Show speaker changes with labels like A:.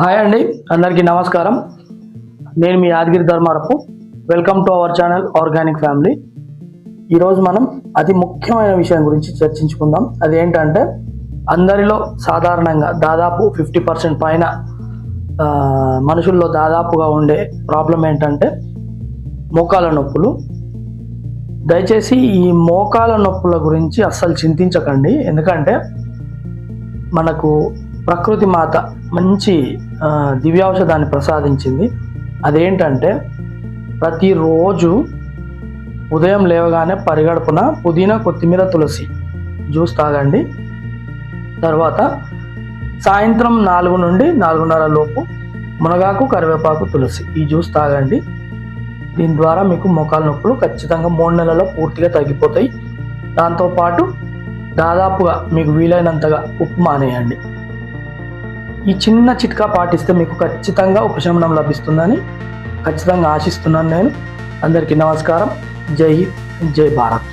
A: Hi అండి అందరికీ నమస్కారం. నేను మీ Yadagiri Dharmarapu. Welcome to our channel organic family. ఈరోజు మనం అతి ముఖ్యమైన విషయం గురించి చర్చించుకుందాం. అదేంటంటే అందరిలో సాధారణంగా దాదాపు ఫిఫ్టీ పర్సెంట్ పైన మనుషుల్లో దాదాపుగా ఉండే ప్రాబ్లం ఏంటంటే మోకాల నొప్పులు. దయచేసి ఈ మోకాల నొప్పుల గురించి అస్సలు చింతించకండి. ఎందుకంటే మనకు ప్రకృతి మాత మంచి ఆ, ప్రసాదించింది. అదేంటంటే ప్రతిరోజు ఉదయం లేవగానే పరిగడుపున పుదీనా కొత్తిమీర తులసి జ్యూస్ తాగండి. తర్వాత సాయంత్రం నాలుగు నుండి నాలుగున్నర లోపు మునగాకు కరివేపాకు తులసి ఈ జ్యూస్ తాగండి. దీని ద్వారా మీకు మోకాల నొప్పులు ఖచ్చితంగా మూడు నెలల్లో పూర్తిగా తగ్గిపోతాయి. దాంతోపాటు దాదాపుగా మీకు వీలైనంతగా ఉప్పు మానేయండి ఈ చిన్న చిట్కా పాటిస్తే మీకు ఖచ్చితంగా ఉపశమనం లభిస్తుందని ఖచ్చితంగా ఆశిస్తున్నాను నేను. అందరికీ నమస్కారం. జై హింద్ జై భారత్.